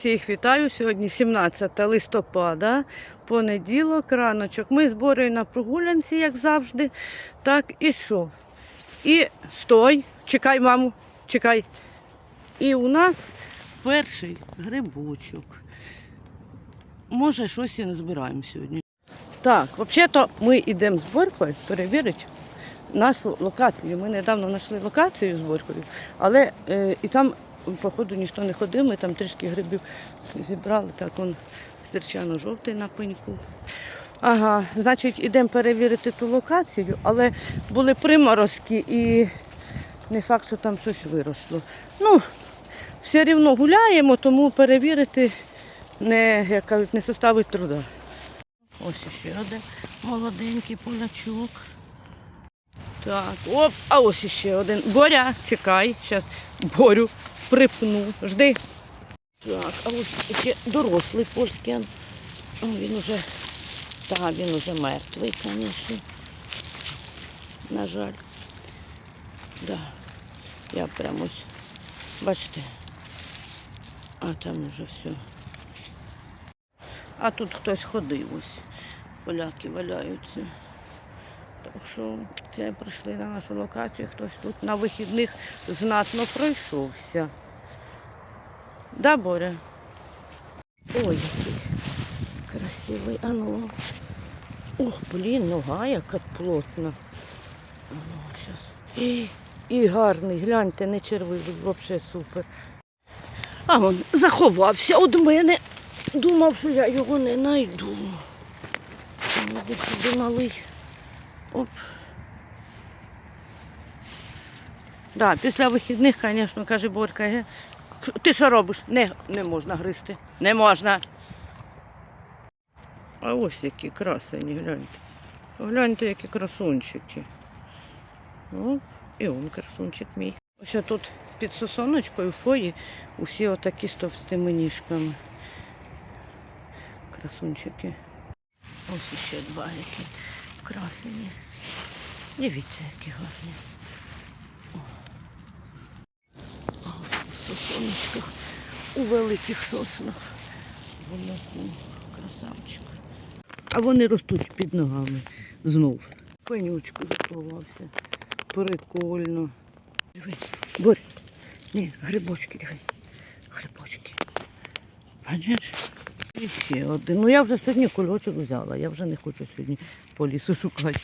Всіх вітаю. Сьогодні 17 листопада, понеділок, раночок. Ми з на прогулянці, як завжди. Так, і що? І стой, чекай, маму, чекай. І у нас перший грибочок. Може, щось і не збираємо сьогодні. Так, взагалі-то ми йдемо з Борькою перевірити нашу локацію. Ми недавно знайшли локацію з Борькою, але е, і там, походу, ніхто не ходив, ми там трішки грибів зібрали, так он стерчано-жовтий на пеньку. Ага, значить, йдемо перевірити ту локацію, але були приморозки і не факт, що там щось виросло. Ну, все рівно гуляємо, тому перевірити не, як кажуть, не составить труда. Ось ще один молоденький полячок. Так, оп, а ось ще один. Боря, чекай, зараз Борю припну. Жди. Так, а ось ще дорослий польський. Він уже, так, він уже мертвий, звісно. На жаль. Да. Я прямо ось, бачите, а там уже все. А тут хтось ходив ось. Поляки валяються. Так що це прийшли на нашу локацію, хтось тут на вихідних знатно пройшовся. Да, Боря? Ой, який красивий. А ну. Ох, блін, нога яка плотна. А ну, щас. І, і гарний, гляньте, не червивий, взагалі супер. А він заховався від мене. Думав, що я його не знайду. Малий. Оп. Да, після вихідних, звісно, каже Борька, ти що робиш? Не, не можна гризти. Не можна. А ось які красені, гляньте. Гляньте, які красунчики. Оп, і он красунчик мій. Ось тут під сосоночкою фої усі отакі з товстими ніжками. Красунчики. Ось ще два які красені. Дивіться, які гарні. В сосоночках, у великих соснах. Воно красавчик. А вони ростуть під ногами знов. Пенючку заховався. Прикольно. Диви, Борь, ні, грибочки, диви. Грибочки. Бачиш? І ще один. Ну я вже сьогодні кульочок взяла. Я вже не хочу сьогодні по лісу шукати.